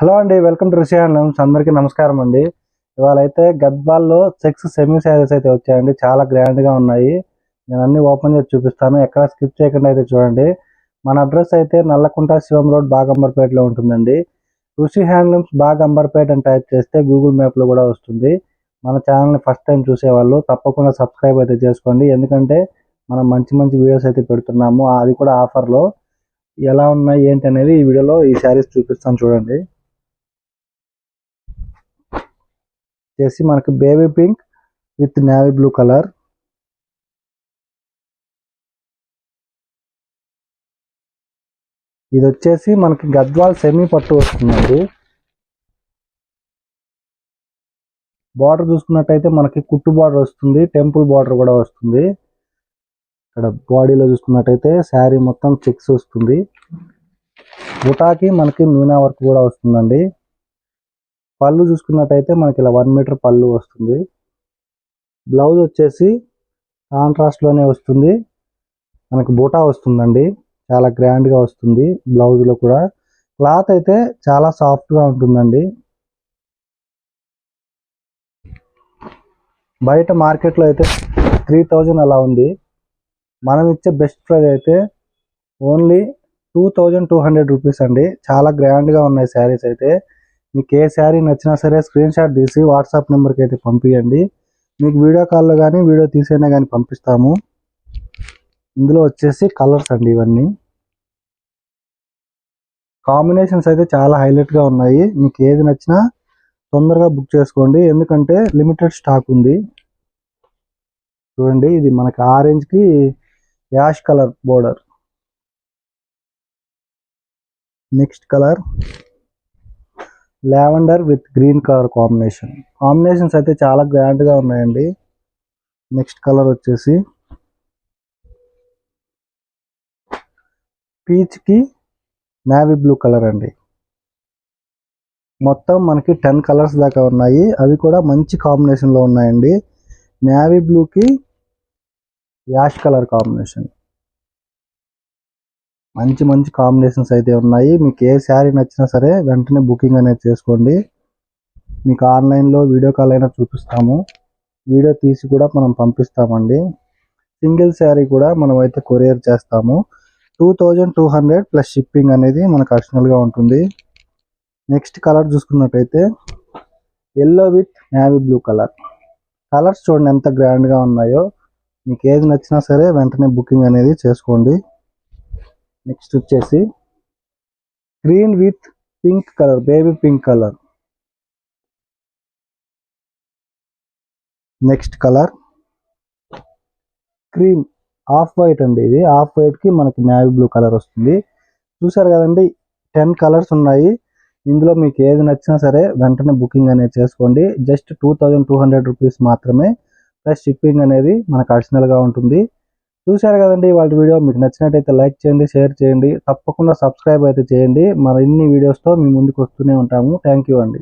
Hello అండి welcome to ఋషి handlooms అందరికీ నమస్కారం అండి. ఇవాళ అయితే గద్వాల్లో సెక్స్ సెమీ శారీస్ అయితే వచ్చాయండి. చాలా గ్రాండ్గా ఉన్నాయి. నేను అన్ని ఓపెన్ చేసి చూపిస్తాను. ఎక్కడ స్కిప్ చేయకుండా అయితే చూడండి. మన అడ్రస్ అయితే నల్లకుంట శివం రోడ్ బాగంబర్పేటలో ఉంటుందండి. ఋషి హ్యాండ్లూమ్స్ బాగంబర్పేట అని టైప్ చేస్తే గూగుల్ మ్యాప్లో కూడా వస్తుంది. మన ఛానల్ని ఫస్ట్ టైం చూసేవాళ్ళు తప్పకుండా సబ్స్క్రైబ్ అయితే చేసుకోండి. ఎందుకంటే మనం మంచి మంచి వీడియోస్ అయితే పెడుతున్నాము. అది కూడా ఆఫర్లో. ఎలా ఉన్నాయి ఏంటి అనేది ఈ వీడియోలో ఈ శారీస్ చూపిస్తాను చూడండి. వచ్చేసి మనకి baby pink with navy blue colour ఇది వచ్చేసి మనకి గద్వాల్ సెమీ పట్టు వస్తుందండి. బార్డర్ చూసుకున్నట్టయితే మనకి కుట్టు బార్డర్ వస్తుంది టెంపుల్ బార్డర్ కూడా వస్తుంది. ఇక్కడ బాడీలో చూసుకున్నట్టయితే శారీ మొత్తం చెక్స్ వస్తుంది. బుటాకి మనకి మీనా వర్క్ కూడా వస్తుందండి. పళ్ళు చూసుకున్నట్టయితే మనకి ఇలా వన్ మీటర్ పళ్ళు వస్తుంది. బ్లౌజ్ వచ్చేసి కాంట్రాస్ట్లోనే వస్తుంది. మనకి బూటా వస్తుందండి. చాలా గ్రాండ్గా వస్తుంది బ్లౌజ్లో కూడా. క్లాత్ అయితే చాలా సాఫ్ట్గా ఉంటుందండి. బయట మార్కెట్లో అయితే త్రీ థౌజండ్ అలా ఉంది. మనం ఇచ్చే బెస్ట్ ప్రైస్ అయితే only two thousand two hundred rupees అండి. చాలా గ్రాండ్గా ఉన్నాయి శారీస్ అయితే. మీకు ఏ శారీ నచ్చినా సరే స్క్రీన్ షాట్ తీసి వాట్సాప్ నెంబర్కి అయితే పంపించండి మీకు వీడియో కాల్లో కానీ వీడియో తీసైనా కానీ పంపిస్తాము. ఇందులో వచ్చేసి కలర్స్ అండి ఇవన్నీ. కాంబినేషన్స్ అయితే చాలా హైలైట్గా ఉన్నాయి. మీకు ఏది నచ్చినా తొందరగా బుక్ చేసుకోండి. ఎందుకంటే లిమిటెడ్ స్టాక్ ఉంది. చూడండి ఇది మనకి ఆరెంజ్కి ash colour border next colour lavender with green colour combination. Combinations అయితే చాలా గ్రాండ్గా ఉన్నాయండి. నెక్స్ట్ కలర్ వచ్చేసి పీచ్కి నావీ బ్లూ కలర్ అండి. మొత్తం మనకి టెన్ కలర్స్ దాకా ఉన్నాయి. అవి కూడా మంచి కాంబినేషన్లో ఉన్నాయండి. నావీ బ్లూకి యాష్ కలర్ కాంబినేషన్. మంచి మంచి కాంబినేషన్స్ అయితే ఉన్నాయి. మీకు ఏ శారీ నచ్చినా సరే వెంటనే బుకింగ్ అనేది చేసుకోండి. మీకు ఆన్లైన్లో వీడియో కాల్ అయినా చూపిస్తాము. వీడియో తీసి కూడా మనం పంపిస్తామండి. సింగిల్ శారీ కూడా మనం అయితే కొరియర్ చేస్తాము. Two thousand two hundred plus shipping అనేది మనకు అడిషనల్గా ఉంటుంది. నెక్స్ట్ కలర్ చూసుకున్నట్టయితే yellow with navy blue colour colours చూడండి ఎంత గ్రాండ్గా ఉన్నాయో. మీకు ఏది నచ్చినా సరే వెంటనే బుకింగ్ అనేది చేసుకోండి. నెక్స్ట్ వచ్చేసి green with pink colour baby pink colour. Next colour. Cream off white అండి ఇది. ఆఫ్ వైట్కి మనకి నావీ బ్లూ కలర్ వస్తుంది. చూసారు కదండి టెన్ కలర్స్ ఉన్నాయి. ఇందులో మీకు ఏది నచ్చినా సరే వెంటనే బుకింగ్ అనేది చేసుకోండి. Just two thousand two hundred rupees మాత్రమే. ప్లస్ షిప్పింగ్ అనేది మనకు అడిషనల్గా ఉంటుంది. చూశారు కదండి వాళ్ళ వీడియో. మీకు నచ్చినట్టయితే లైక్ చేయండి షేర్ చేయండి. తప్పకుండా సబ్స్క్రైబ్ అయితే చేయండి. మన ఇన్ని వీడియోస్తో మీ ముందుకు వస్తూనే ఉంటాము. థ్యాంక్ యూ అండి.